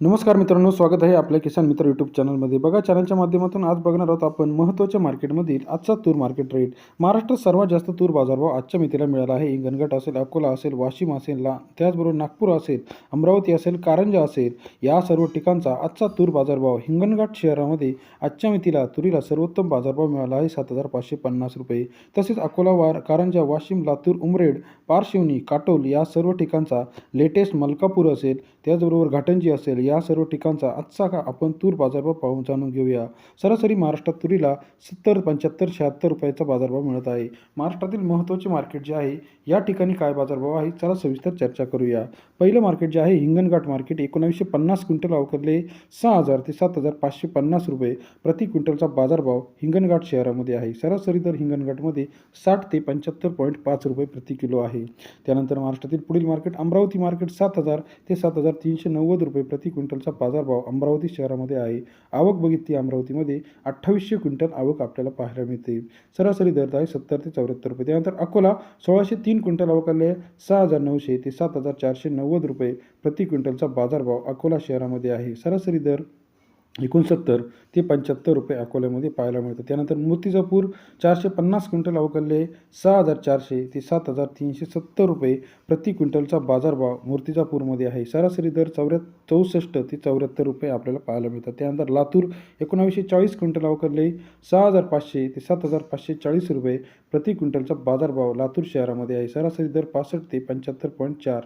नमस्कार मित्रांनो स्वागत आहे आपल्या किसान मित्र यूट्यूब चॅनलमध्ये बघा चॅनलच्या माध्यमातून आज बघणार आहोत आपण महत्त्वाच्या मार्केटमधील आजचा तूर मार्केट रेट महाराष्ट्रात सर्वात जास्त तूर बाजारभाव आजच्या मितीला मिळाला आहे. हिंगणघाट असेल अकोला असेल वाशिम असेल ला त्याचबरोबर नागपूर असेल अमरावती असेल कारंजा असेल या सर्व ठिकाणचा आजचा तूर बाजारभाव हिंगणघाट शहरामध्ये आजच्या मितीला तुरीला सर्वोत्तम बाजारभाव मिळाला आहे सात हजार पाचशे पन्नास रुपये. तसेच अकोला वार कारंजा वाशिम लातूर उमरेड पारशिवनी काटोल या सर्व ठिकाणचा लेटेस्ट मलकापूर असेल त्याचबरोबर घाटंजी असेल या सर्व ठिकाणचा आजचा का आपण तूर बाजारभाव पाहून जाणून घेऊया. सरासरी महाराष्ट्रात तुरीला सत्तर पंच्याहत्तर शहात्तर रुपयाचा बाजारभाव मिळत आहे. महाराष्ट्रातील महत्त्वाचे मार्केट जे आहे या ठिकाणी काय बाजारभाव आहे चला सविस्तर चर्चा करूया. पहिलं मार्केट जे आहे हिंगणघाट मार्केट एकोणावीसशे पन्नास क्विंटल अवकरले सहा हजार ते सात हजार पाचशे पन्नास रुपये प्रति क्विंटलचा बाजारभाव हिंगणघाट शहरामध्ये आहे. सरासरी दर हिंगणघाटमध्ये साठ ते पंच्याहत्तर पॉईंट पाच रुपये प्रति किलो आहे. त्यानंतर महाराष्ट्रातील पुढील मार्केट अमरावती मार्केट सात हजार ते सात हजार तीनशे नव्वद रुपये प्रति क्विंटलचा बाजारभाव अमरावती शहरामध्ये आहे. आवक बघितली अमरावतीमध्ये अठ्ठावीसशे क्विंटल आवक आपल्याला पाहायला मिळते. सरासरी दर आहे सत्तर ते चौऱ्याहत्तर रुपये. त्यानंतर अकोला सोळाशे तीन क्विंटल आवक आले सहा हजार नऊशे ते सात हजार चारशे नव्वद रुपये प्रति क्विंटलचा बाजारभाव अकोला शहरामध्ये आहे. सरासरी दर एकोणसत्तर ते पंच्याहत्तर रुपये अकोल्यामध्ये पाहायला मिळतं. त्यानंतर मूर्तिजापूर चारशे पन्नास क्विंटल अवकलले सहा हजार चारशे ते सात हजार तीनशे सत्तर रुपये प्रति क्विंटलचा बाजारभाव मूर्तिजापूरमध्ये आहे. सरासरी दर चौऱ्या चौसष्ट ते चौऱ्याहत्तर रुपये आपल्याला पाहायला मिळतात. त्यानंतर लातूर एकोणावीसशे चाळीस क्विंटल अवकलले सहा हजार पाचशे ते सात हजार पाचशे चाळीस रुपये प्रति क्विंटलचा बाजारभाव लातूर शहरामध्ये आहे. सरासरी दर पासष्ट ते पंच्याहत्तर पॉईंट चार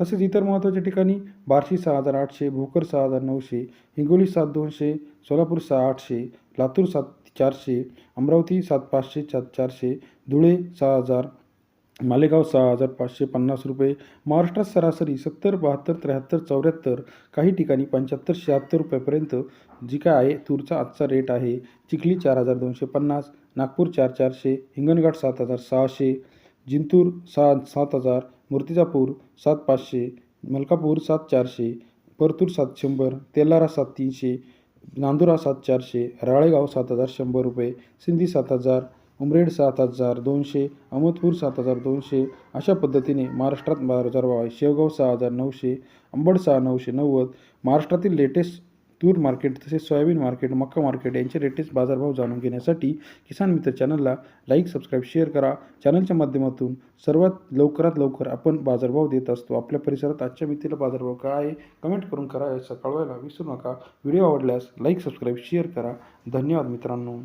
तसेच इतर महत्त्वाच्या ठिकाणी बार्शी सहा हजार आठशे भोकर सहा हजार नऊशे हिंगोली सात दोनशे सोलापूर सहा आठशे लातूर सात चारशे अमरावती सात पाचशे सात चारशे धुळे सहा हजार मालेगाव सहा हजार पाचशे पन्नास रुपये महाराष्ट्रात सरासरी सत्तर बहात्तर त्र्याहत्तर चौऱ्याहत्तर काही ठिकाणी पंच्याहत्तर शहात्तर रुपयापर्यंत जी काय आहे तूरचा आजचा रेट आहे. चिखली चार हजार दोनशे पन्नास नागपूर चार चारशे हिंगणघाट सात हजार सहाशे जिंतूर सहा सात हजार मूर्तिजापूर सात पाचशे मलकापूर सात चारशे परतूर सात शंभर तेलारा सात तीनशे नांदुरा सात चारशे राळेगाव सात हजार शंभर रुपये सिंधी सात हजार उमरेड सात हजार दोनशे अहमदपूर सात हजार दोनशे अशा पद्धतीने महाराष्ट्रात बाजारभाव आहे शेवगाव सहा हजार नऊशे अंबड सहा नऊशे नव्वद महाराष्ट्रातील लेटेस्ट तूर मार्केट तसेच सोयाबीन मार्केट मक्का मार्केट यांचे लेटेस्ट बाजारभाव जाणून घेण्यासाठी किसान मित्र चॅनलला लाईक सबस्क्राईब शेअर करा. चॅनलच्या माध्यमातून सर्वात लवकरात लवकर आपण बाजारभाव देत असतो. आपल्या परिसरात आजच्या मितीला बाजारभाव काय आहे कमेंट करून करा. याचा कळवायला विसरू नका. व्हिडिओ आवडल्यास लाईक सबस्क्राईब शेअर करा. धन्यवाद मित्रांनो.